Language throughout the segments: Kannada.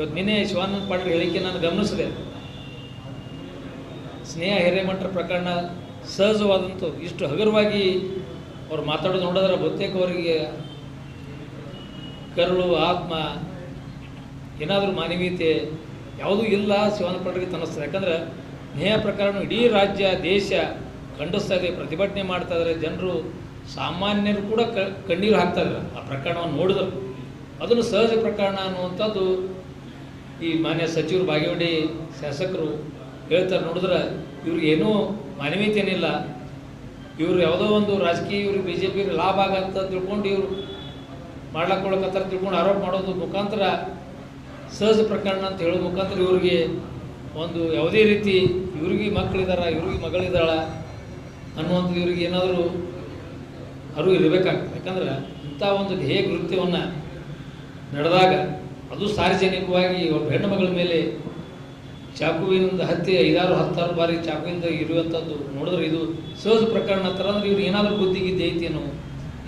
ಇವತ್ತು ನಿನ್ನೆ ಶಿವಾನಂದ ಪಾಟೀಲ್ ಹೇಳಿಕೆ ನಾನು ಗಮನಿಸಿದೆ. ಸ್ನೇಹ ಹಿರೇಮಠರ ಪ್ರಕರಣ ಸಹಜವಾದಂತು ಇಷ್ಟು ಹಗುರವಾಗಿ ಅವ್ರು ಮಾತಾಡೋದು ನೋಡಿದ್ರೆ ಬಹುತೇಕ ಅವರಿಗೆ ಕರುಳು, ಆತ್ಮ, ಏನಾದರೂ ಮಾನವೀಯತೆ ಯಾವುದೂ ಇಲ್ಲ ಶಿವಾನಂದ ಪಾಟೀಲ್ಗೆ ತನ್ನಿಸ್ತದೆ ಯಾಕಂದ್ರೆ ಸ್ನೇಹ ಪ್ರಕರಣ ಇಡೀ ರಾಜ್ಯ, ದೇಶ ಖಂಡಿಸ್ತಾ ಇದೆ, ಪ್ರತಿಭಟನೆ ಮಾಡ್ತಾ ಇದ್ದಾರೆ. ಜನರು ಸಾಮಾನ್ಯರು ಕೂಡ ಕಣ್ಣೀರು ಹಾಕ್ತಾ ಇದ್ದಾರೆ. ಆ ಪ್ರಕರಣವನ್ನು ನೋಡಿದ್ರು. ಅದನ್ನು ಸಹಜ ಪ್ರಕರಣ ಅನ್ನುವಂಥದ್ದು ಈ ಮಾನ್ಯ ಸಚಿವರು ಬಾಗೇವಾಡಿ ಶಾಸಕರು ಹೇಳ್ತಾರೆ, ನೋಡಿದ್ರೆ ಇವ್ರಿಗೆ ಏನೂ ಮಾನವೀಯತೆನಿಲ್ಲ ಇವರು ಯಾವುದೋ ಒಂದು ರಾಜಕೀಯ, ಇವ್ರಿಗೆ ಬಿ ಜೆ ಪಿ ಲಾಭ ಆಗತ್ತ ತಿಳ್ಕೊಂಡು ಇವರು ಮಾಡ್ಲಾಕೊಳಕತ್ತಾರ ತಿಳ್ಕೊಂಡು ಆರೋಪ ಮಾಡೋದು ಮುಖಾಂತರ ಸಹಜ ಪ್ರಕರಣ ಅಂತ ಹೇಳೋ ಮುಖಾಂತರ ಇವ್ರಿಗೆ ಒಂದು ಯಾವುದೇ ರೀತಿ ಇವ್ರಿಗೆ ಮಕ್ಕಳಿದಾರ, ಇವ್ರಿಗೆ ಮಗಳಿದ್ದಾಳ ಅನ್ನುವಂಥದ್ದು ಇವ್ರಿಗೆ ಏನಾದರೂ ಅರಿವು ಇರಬೇಕಾಗ್ತದೆ. ಯಾಕಂದ್ರೆ ಇಂಥ ಒಂದು ಧ್ಯೇಯ ಕೃತ್ಯವನ್ನು ನಡೆದಾಗ ಅದು ಸಾರ್ವಜನಿಕವಾಗಿ ಒಬ್ಬ ಹೆಣ್ಣು ಮಗಳ ಮೇಲೆ ಚಾಕುವಿನಿಂದ ಹತ್ಯೆ ಐದಾರು, ಹತ್ತಾರು ಬಾರಿ ಚಾಕುವಿಂದ ಇರುವಂಥದ್ದು ನೋಡಿದ್ರೆ ಇದು ಸಹಜ ಪ್ರಕರಣ. ಥರ ಅಂದ್ರೆ ಇವ್ರು ಏನಾದರೂ ಬುದ್ಧಿ ಗಿದ್ದಿ ಐತೇನೋ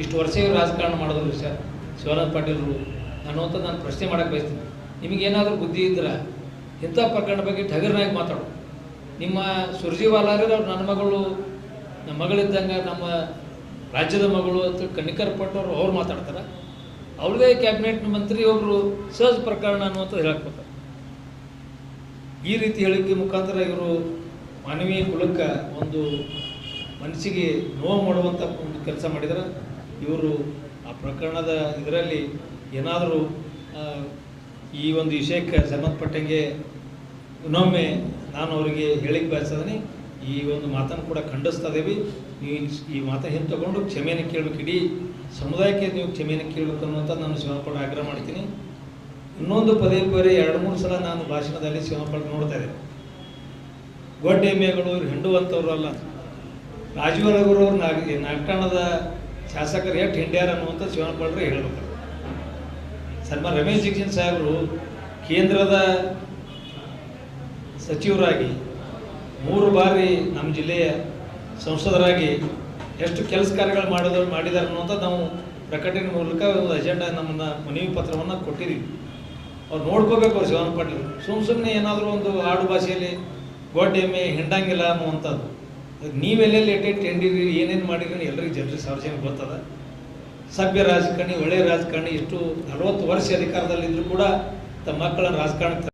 ಇಷ್ಟು ವರ್ಷ ಇವ್ರು ರಾಜಕಾರಣ ಮಾಡಿದ್ರು ಸರ್. ಶಿವನಾಥ್ ಪಾಟೀಲರು ಅವರು ನಾನು ಪ್ರಶ್ನೆ ಮಾಡಕ್ಕೆ ಬಯಸ್ತೀನಿ. ನಿಮಗೇನಾದರೂ ಬುದ್ಧಿ ಇದ್ರೆ ಇಂಥ ಪ್ರಕರಣ ಬಗ್ಗೆ ಠಗರ್ನಾಗಿ ಮಾತಾಡು. ನಿಮ್ಮ ಸುರ್ಜಿವಾಲಾದ್ರೆ ಅವ್ರು ನನ್ನ ಮಗಳು, ನಮ್ಮ ಮಗಳಿದ್ದಂಗೆ ನಮ್ಮ ರಾಜ್ಯದ ಮಗಳು ಅಂತ ಕಣಿಕರ್ ಪಟ್ಟವ್ರು ಅವ್ರು ಮಾತಾಡ್ತಾರೆ. ಅವ್ರದೇ ಕ್ಯಾಬಿನೆಟ್ ಮಂತ್ರಿ ಒಬ್ಬರು ಸಹಜ ಪ್ರಕರಣ ಅನ್ನುವಂಥದ್ದು ಹೇಳಕ್ಬೇಕು ಈ ರೀತಿ ಹೇಳಿಕೆ ಮುಖಾಂತರ ಇವರು ಮಾನವೀಯ ಕುಲಕ್ಕೆ ಒಂದು ಮನಸ್ಸಿಗೆ ನೋವು ಮಾಡುವಂಥ ಒಂದು ಕೆಲಸ ಮಾಡಿದರೆ. ಇವರು ಆ ಪ್ರಕರಣದ ಇದರಲ್ಲಿ ಏನಾದರೂ ಈ ಒಂದು ವಿಷಯಕ್ಕೆ ಸಂಬಂಧಪಟ್ಟಂಗೆ ಇನ್ನೊಮ್ಮೆ ನಾನು ಅವರಿಗೆ ಹೇಳಿಕೆ ಬಯಸ್ತದೀನಿ ಈ ಒಂದು ಮಾತನ್ನು ಕೂಡ ಖಂಡಿಸ್ತಾ ಇದ್ದೀವಿ. ಈ ಮಾತ ಹಿಂದೆ ತಗೊಂಡು ಕ್ಷಮೆಯನ್ನು ಕೇಳಬೇಕು. ಇಡೀ ಸಮುದಾಯಕ್ಕೆ ನೀವು ಕ್ಷಮೆಯನ್ನು ಕೇಳಬೇಕು ಅನ್ನುವಂಥ ನಾನು ಶಿವಪಡ ಆಗ್ರಹ ಮಾಡ್ತೀನಿ. ಇನ್ನೊಂದು ಪದೇ ಪದೇ ಎರಡು ಮೂರು ಸಲ ನಾನು ಭಾಷಣದಲ್ಲಿ ಶಿವಪಡ ನೋಡ್ತಾ ಇದ್ದೆ ಗೊಡ್ಡೆ ಮೇಗಳು ಇವ್ರು ಹಿಂಡುವಂಥವ್ರು ಅಲ್ಲ. ರಾಜೀವ್ ರಘುರವ್ರು ನಾಗ ನಾಗಠಾಣದ ಶಾಸಕರು ಎಷ್ಟು ಹಿಂಡ್ಯಾರ ಅನ್ನುವಂಥ ಶಿವನಪಡ್ರೆ ಹೇಳ್ಬೇಕು. ಸನ್ಮಾನ್ ರಮೇಶ್ ಜಿಕ್ಷನ್ ಸಾಹೇಬರು ಕೇಂದ್ರದ ಸಚಿವರಾಗಿ ಮೂರು ಬಾರಿ ನಮ್ಮ ಜಿಲ್ಲೆಯ ಸಂಸದರಾಗಿ ಎಷ್ಟು ಕೆಲಸ ಕಾರ್ಯಗಳು ಮಾಡಿದ್ರು ಮಾಡಿದ್ದಾರೆ ಅನ್ನುವಂಥ ನಾವು ಪ್ರಕಟಣೆ ಮೂಲಕ ಒಂದು ಅಜೆಂಡಾ ನಮ್ಮನ್ನ ಮನವಿ ಪತ್ರವನ್ನು ಕೊಟ್ಟಿದ್ದೀವಿ. ಅವ್ರು ನೋಡ್ಕೋಬೇಕು ಅವ್ರು ಶಿವನ ಪಾಟೀಲ್. ಸುಮ್ ಸುಮ್ಮನೆ ಏನಾದರೂ ಒಂದು ಆಡು ಭಾಷೆಯಲ್ಲಿ ಗೋಡೆಮ್ಮೆ ಹಿಂಡಂಗಿಲ್ಲ ಅನ್ನುವಂಥದ್ದು. ನೀವೆಲ್ಲೆಲ್ಲಿ ಎಟ್ಟೆಟ್ಟು ಹೆಂಡಿರಿ ಏನೇನು ಮಾಡಿರಿ ಎಲ್ಲರಿಗೂ ಜನರಿಗೆ ಸಾರ್ವಜನಿಕ ಗೊತ್ತದ. ಸಭ್ಯ ರಾಜಕಾರಣಿ ಒಳ್ಳೆಯ ರಾಜಕಾರಣಿ ಇಷ್ಟು ನಲವತ್ತು ವರ್ಷ ಅಧಿಕಾರದಲ್ಲಿದ್ದರೂ ಕೂಡ ತಮ್ಮ ಮಕ್ಕಳ ರಾಜಕಾರಣಕ್ಕೆ